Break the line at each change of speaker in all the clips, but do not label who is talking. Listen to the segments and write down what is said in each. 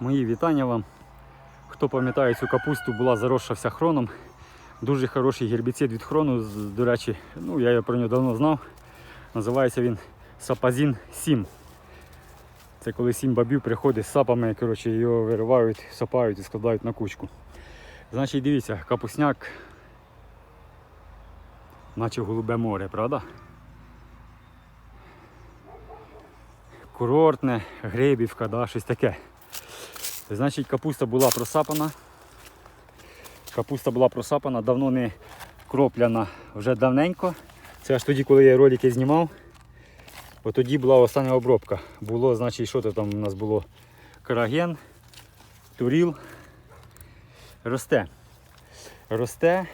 Мої вітання вам. Хто пам'ятає цю капусту, була заросша вся хроном. Дуже хороший гербіцид від хрону. До речі, ну, я про нього давно знав. Називається він Сапазін 7. Це коли сім бабів приходить з сапами, коротше, його виривають, сапають і складають на кучку. Значить, дивіться, капусняк, наче голубе море, правда? Курортне, грибівка, да, щось таке. Значить, капуста була просапана. Капуста була просапана, давно не кропляна, вже давненько. Це аж тоді, коли я ролики знімав. От тоді була остання обробка. Було, значить, що то там у нас було? Караген, туріл. Росте. Росте.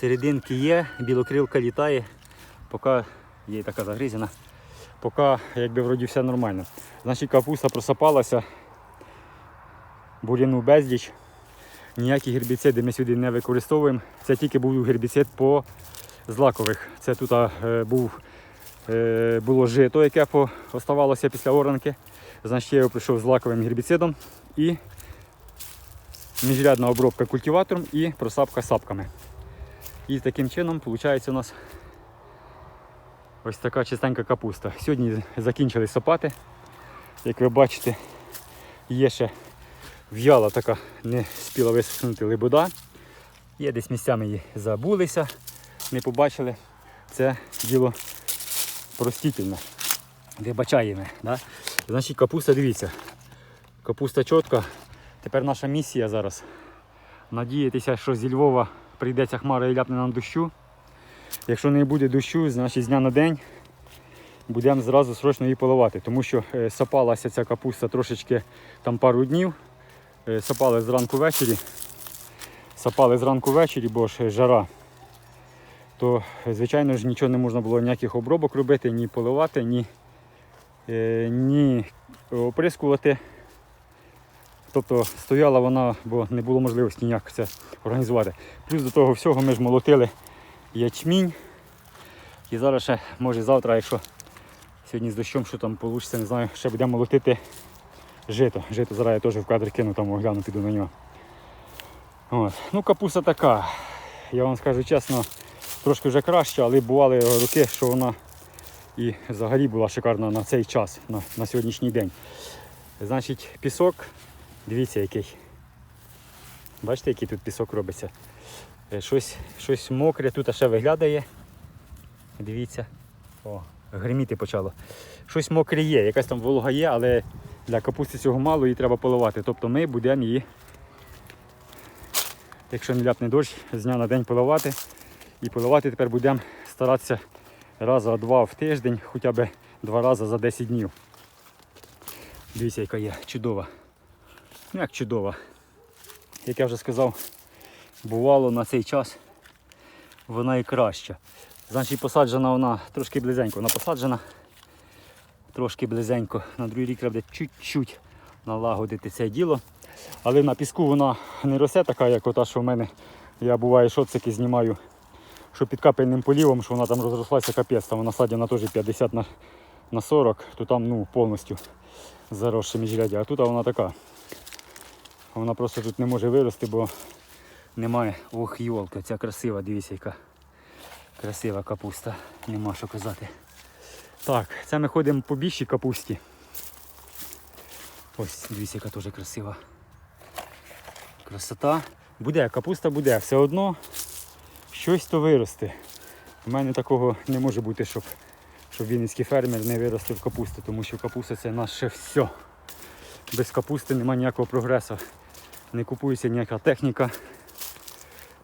Серединки є, білокрилка літає, поки є така загризена, поки якби вроді все нормально. Значить капуста просапалася, буряну бездіч. Ніякі гербіциди ми сюди не використовуємо. Це тільки був гербіцид по злакових. Це тут е, був, е, було жито, яке оставалося після оранки. Значить, я його прийшов з лаковим гербіцидом і міжрядна обробка культиватором і просапка сапками. І таким чином виходить у нас ось така чистенька капуста. Сьогодні закінчили сапати. Як ви бачите, є ще в'яла така, не спіла висохнути либода. Є десь місцями її забулися, не побачили. Це діло простительне. Вибачаємо. Да? Значить, капуста, дивіться. Капуста чітка. Тепер наша місія зараз. Надіятися, що зі Львова прийдеться хмара і ляпне нам дощу. Якщо не буде дощу, значить з дня на день будемо зразу срочно її поливати, тому що е, сапалася ця капуста трошечки там пару днів. Е, Сапали зранку ввечері. Сапали зранку ввечері, бо ж жара. То, е, звичайно ж, нічого не можна було ніяких обробок робити, ні поливати, ні, е, ні оприскувати. Тобто стояла вона, бо не було можливості ніяк це організувати. Плюс до того всього ми ж молотили ячмінь. І зараз ще, може завтра, якщо сьогодні з дощом, що там вийде, не знаю, ще будемо молотити жито. Жито зараз я теж в кадр кину, там огляну, піду на нього. От. Ну, капуста така. Я вам скажу чесно, трошки вже краще, але бували роки, що вона і взагалі була шикарна на цей час, на, на сьогоднішній день. Значить, пісок, дивіться який. Бачите, який тут пісок робиться. Е, Щось, щось мокре тут ще виглядає. Дивіться. О, гриміти почало. Щось мокре є, якась там волога є, але для капусти цього мало і треба поливати. Тобто ми будемо її, якщо не ляпне дощ, з дня на день поливати. І поливати тепер будемо старатися раза два в тиждень, хоча б два рази за 10 днів. Дивіться, яка є чудова. Ну як чудова. Як я вже сказав, бувало на цей час вона і краща. Значить посаджена вона трошки близенько. Вона посаджена трошки близенько. На другий рік треба чуть-чуть налагодити це діло. Але на піску вона не росте така, як ота, що в мене. Я буває шоцики знімаю, що під капельним полівом, що вона там розрослася капець, там вона теж 50 на, на 40, то там ну, повністю заросше міжрядя. А тут вона така. Вона просто тут не може вирости, бо немає. Ох, йолка, ця красива, дивіться, яка красива капуста. Нема що казати. Так, це ми ходимо по більшій капусті. Ось, дивіться, яка теж красива. Красота. Буде, капуста буде, все одно щось то виросте. У мене такого не може бути, щоб, щоб вінницький фермер не виростив капусту, тому що капуста це наше все. Без капусти немає ніякого прогресу. Не купується ніяка техніка.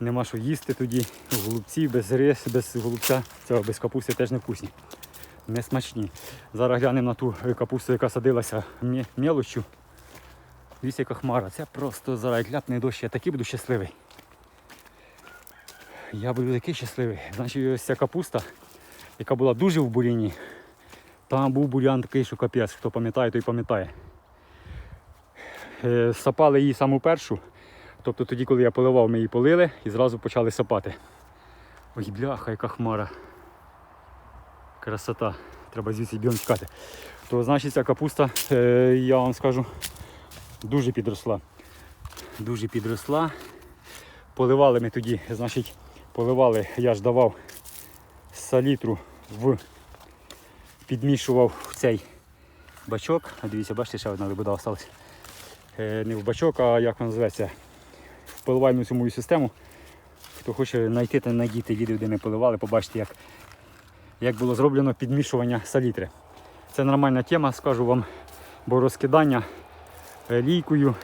Нема що їсти тоді. Голубці без рис, без голубця, цього без капусти теж не вкусні. Не смачні. Зараз глянемо на ту капусту, яка садилася мелочю. Дивіться, яка хмара. Це просто зараз ляпне дощ, я такий буду щасливий. Я буду такий щасливий. Значить, ось ця капуста, яка була дуже в буряні. Там був бурян такий, що капець, хто пам'ятає, той пам'ятає. Е, Сапали її саму першу. Тобто тоді, коли я поливав, ми її полили і зразу почали сапати. Ой, бляха, яка хмара. Красота. Треба звідси бігом тікати. то значить ця капуста, е, я вам скажу, дуже підросла. Дуже підросла. Поливали ми тоді, значить, поливали, я ж давав салітру в підмішував в цей бачок. Дивіться, бачите, ще одна лебеда осталась. Е, не в бачок, а як вона називається, в поливальну цю мою систему. Хто хоче знайти, то знайдіть відео, де ми поливали, побачите, як, як було зроблено підмішування салітри. Це нормальна тема, скажу вам, бо розкидання е, лійкою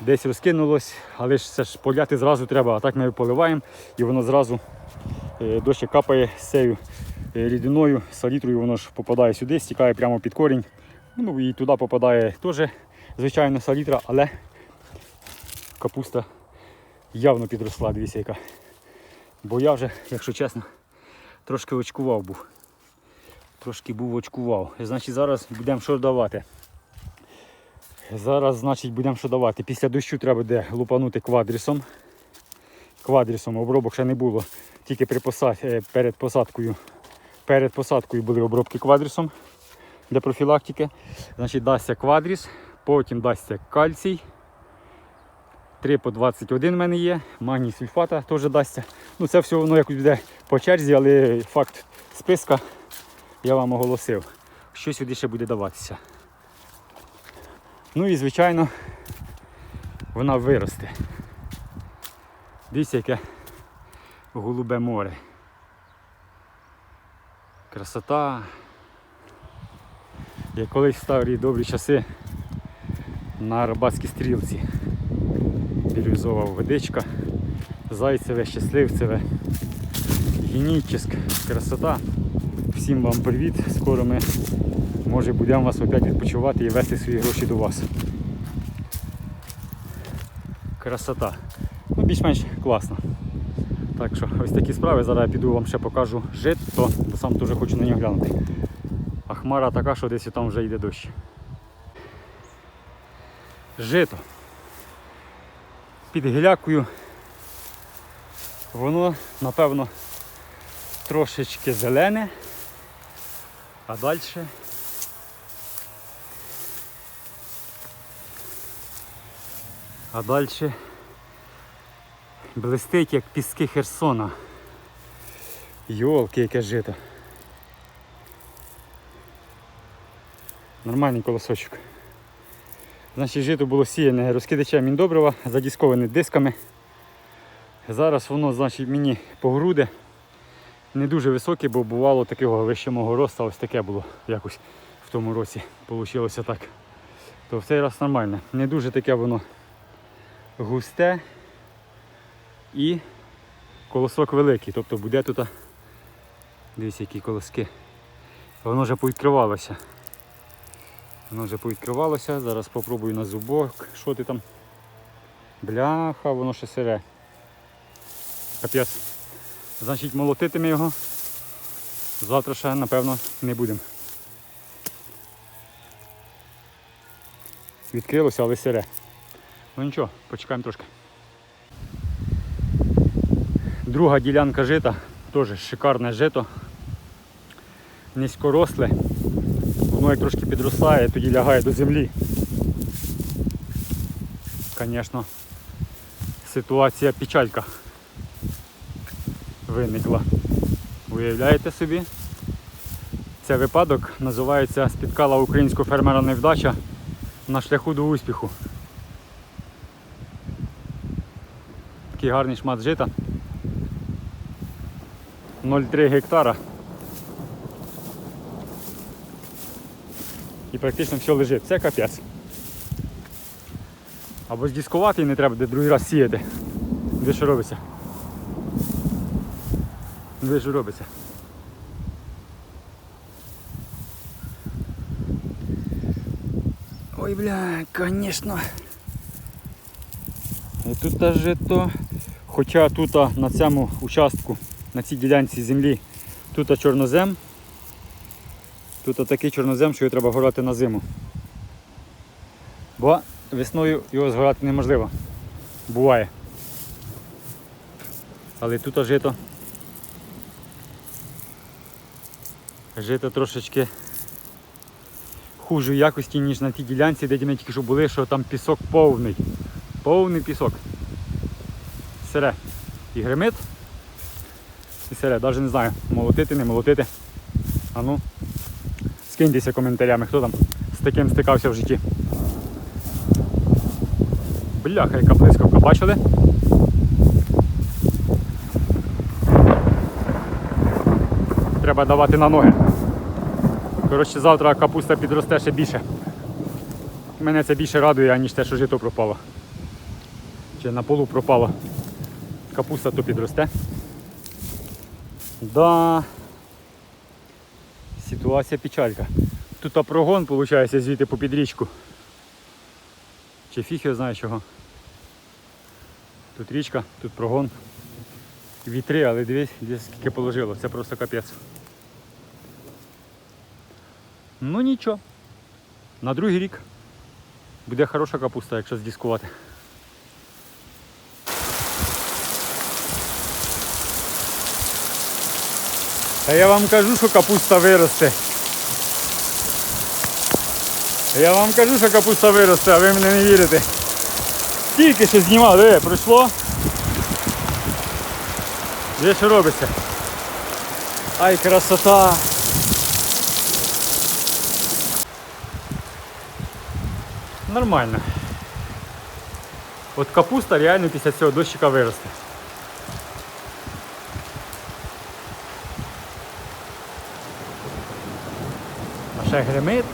десь розкинулось, але ж це ж поляти зразу треба, а так ми поливаємо і воно зразу е, дощ капає з цією е, рідиною, салітрою, воно ж попадає сюди, стікає прямо під корінь. Ну і туди попадає теж, звичайно, салітра, але капуста явно підросла, дивіться яка. Бо я вже, якщо чесно, трошки очкував був. Трошки був очкував. Значить, зараз будемо що давати. Зараз, значить, будемо що давати. Після дощу треба буде лупанути квадрісом. Квадрісом обробок ще не було. Тільки при посад... е, перед посадкою. Перед посадкою були обробки квадрісом для профілактики. Значить, дасться квадріс, потім дасться кальцій. 3 по 21 в мене є, магній сульфата теж дасться. Ну це все воно якось буде по черзі, але факт списка я вам оголосив. Що сюди ще буде даватися. Ну і звичайно вона виросте. Дивіться, яке голубе море. Красота. Як колись в старі добрі часи на Арабатській стрілці. Бірюзова водичка, зайцеве, щасливцеве, генічеськ, красота. Всім вам привіт. Скоро ми може будемо вас опять відпочивати і вести свої гроші до вас. Красота. Ну, більш-менш класно. Так що ось такі справи. Зараз я піду вам ще покажу жито, бо сам дуже хочу на нього глянути. А хмара така, що десь там вже йде дощ. Жито під гілякою. Воно, напевно, трошечки зелене, а далі а далі блистить, як піски Херсона. Йолки, яке жито. Нормальний колосочок. Значить, жито було сіяне розкидачем міндобрива, задісковане дисками. Зараз воно значить, мені по груди не дуже високе, бо бувало такого вище мого росту, ось таке було якось в тому році. Получилося так. То в цей раз нормально. Не дуже таке воно густе і колосок великий. Тобто буде тут, дивіться, які колоски. Воно вже повідкривалося. Воно вже повідкривалося, зараз спробую на зубок. Що ти там? Бляха, воно ще сире. Капець. Значить молотити ми його. Завтра ще, напевно, не будемо. Відкрилося, але сире. Ну нічого, почекаємо трошки. Друга ділянка жита, теж шикарне жито. Низькоросле. Воно як трошки підростає, тоді лягає до землі. Звісно, ситуація печалька виникла. Уявляєте собі? Цей випадок називається Спіткала українського фермера невдача на шляху до успіху. Такий гарний шмат жита. 0,3 гектара. І практично все лежить. Це капець. Або здіскувати і не треба де другий раз сіяти. Де що робиться? Де що робиться? Ой, бля, звісно. І тут теж то. Хоча тут на цьому участку, на цій ділянці землі, тут чорнозем. Тут такий чорнозем, що його треба горати на зиму. Бо весною його згорати неможливо. Буває. Але тут жито. Жито трошечки хужої якості, ніж на тій ділянці, де ми тільки що були, що там пісок повний. Повний пісок. Сире. І гримит. І сире. Навіть не знаю, молотити, не молотити. А ну, скиньтеся коментарями, хто там з таким стикався в житті. Бляха, яка блискавка, бачили? Треба давати на ноги. Коротше, завтра капуста підросте ще більше. Мене це більше радує, аніж те, що жито пропало. Чи на полу пропало. Капуста то підросте. Да. Ситуація печалька. Тут прогон, виходить, звідти по підрічку. Чи фіг його знає чого. Тут річка, тут прогон. Вітри, але дивись, скільки положило. Це просто капець. Ну нічого. На другий рік буде хороша капуста, якщо здіскувати. Та я вам кажу, що капуста виросте. Я вам кажу, що капуста виросте, а ви мене не вірите. Тільки що знімав, диви, пройшло. Де що робиться? Ай, красота! Нормально. От капуста реально після цього дощика виросте. Ще гримить.